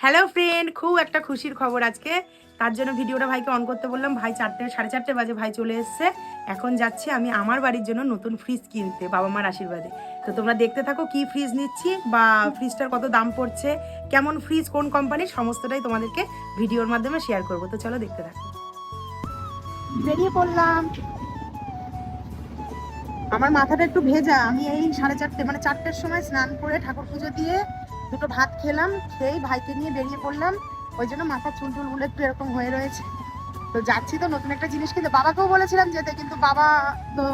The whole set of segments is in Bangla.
হ্যালো ফ্রেন্ড খুব একটা খুশির খবর আজকে। তার জন্য ভিডিওটা ভাইকে অন করতে বললাম, ভাই চারটে, সাড়ে চারটে বাজে ভাই চলে এসছে। এখন যাচ্ছি আমি আমার বাড়ির জন্য নতুন ফ্রিজ কিনতে, বাবা মার আশীর্বাদে। তো তোমরা দেখতে থাকো কি ফ্রিজ নিচ্ছি বা ফ্রিজটার কত দাম পড়ছে, কেমন ফ্রিজ কোন কোম্পানির সমস্তটাই তোমাদেরকে ভিডিওর মাধ্যমে শেয়ার করব। তো চলো দেখতে থাকো। বেরিয়ে পড়লাম। আমার মাথাটা একটু ভেজা। আমি এই সাড়ে চারটে মানে চারটের সময় স্নান করে ঠাকুর পুজো দিয়ে দুটো ভাত খেলাম, খেয়েই ভাইকে নিয়ে বেরিয়ে পড়লাম। ওই জন্য মাথার চুল টুলগুলো একটু এরকম হয়ে রয়েছে। তো যাচ্ছি তো নতুন একটা জিনিস কিনতে বাবাকেও বলেছিলাম যেতে, কিন্তু বাবা তো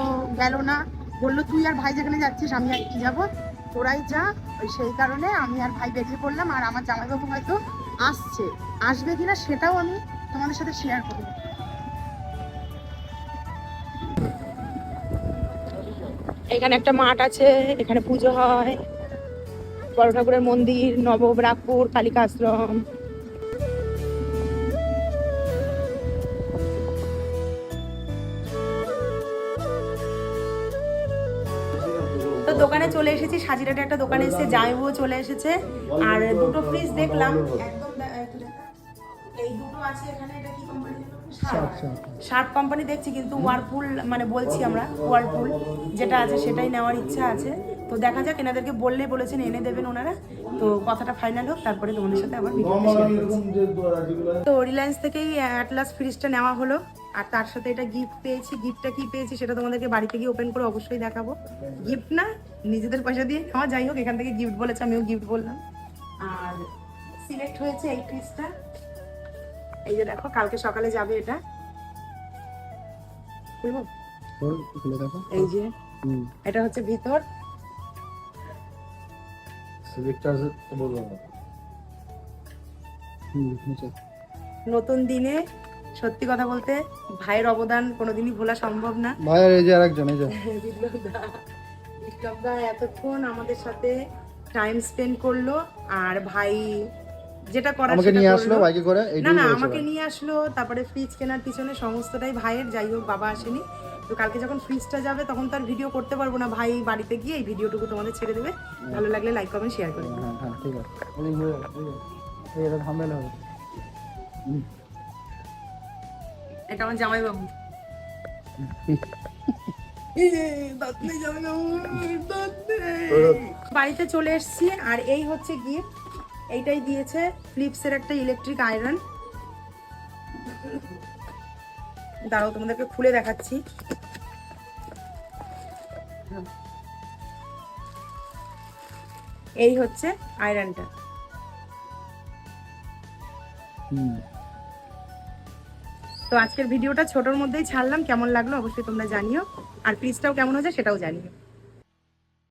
গেল না। বলল, তুই আর ভাই যেখানে যাচ্ছিস, আমি আর কি যাব? তোরাই যা। ওই সেই কারণে আমি আর ভাই বেরিয়ে পড়লাম। আর আমার জামাইবাবু হয়তো আসছে। আসবে কিনা সেটাও আমি তোমাদের সাথে শেয়ার করব। এখানে একটা মাঠ আছে, এখানে পুজো হয়। বড় ঠাকুরের মন্দির নবব্রাকপুর কালিকা আশ্রম তো দোকানে চলে এসেছি, সাজিরাটে একটা দোকানে এসেছে জামাইবুও চলে এসেছে আর দুটো ফ্রিজ দেখলাম, একদম। এই দুটো আছে এখানে এটা কি কোম্পানি শার্প কোম্পানি দেখছি কিন্তু ওয়ারপুল মানে বলছি আমরা ওয়ারপুল যেটা আছে সেটাই নেওয়ার ইচ্ছা আছে। তো দেখা যাক এনাদেরকে বললেই বলেছেন এনে দেবেন ওনারা। তো কথাটা ফাইনাল হোক তারপরে তোমাদের সাথে আবার ভিডিওটা শেয়ার করছি। তো রিলায়েন্স থেকেই অ্যাটলাস ফ্রিজটা নেওয়া হলো। আর তার সাথে এটা গিফট পেয়েছি। গিফটটা কি পেয়েছি সেটা তোমাদেরকে বাড়িতে গিয়ে ওপেন করে অবশ্যই দেখাবো। গিফট না নিজেদের পয়সা দিয়ে নেওয়া যাই হোক এখান থেকে গিফট বলেছে আমিও গিফট বললাম। আর সিলেক্ট হয়েছে এই ফ্রিজটা এই যে দেখো কালকে সকালে যাবে এটা। খুলবো খুলে দেখো। এই যে এটা হচ্ছে ভিতর। সিলেক্টার বলব নতুন দিনে সত্যি কথা বলতে ভাইয়ের অবদান কোনোদিনই ভোলা সম্ভব না। ভাইয়ের এই যে আরেকজন এই যে। বিপ্লবদা। বিপ্লবদা এতক্ষণ আমাদের সাথে টাইম স্পেন্ড করল আর ভাই যেটা করার আমাকে নিয়ে আসলো বাইকে করে না না আমাকে নিয়ে আসলো তারপরে ফ্রিজ কেনার পিছনে সমস্তটাই ভাইয়ের যাই হোক বাবা আসেনি। তো কালকে যখন ফ্রিজটা যাবে তখন তো আর ভিডিও করতে পারব না। ভাই বাড়িতে গিয়ে এই ভিডিওটুকু তোমাদের ছেড়ে দেবে। ভালো লাগলে লাইক কমেন্ট শেয়ার করে হ্যাঁ হ্যাঁ ঠিক আছে। এটা হবে এটা আমার জামাই বাবু বাড়িতে চলে এসেছি আর এই হচ্ছে গিফট। এইটাই দিয়েছে ফ্লিপসের একটা ইলেকট্রিক আয়রন দাঁড়াও তোমাদেরকে খুলে দেখাচ্ছি। এই হচ্ছে আয়রনটা তো আজকের ভিডিওটা ছোটোর মধ্যেই ছাড়লাম। কেমন লাগল অবশ্যই তোমরা জানিও। আর পিসটাও কেমন হয়েছে সেটাও জানিও।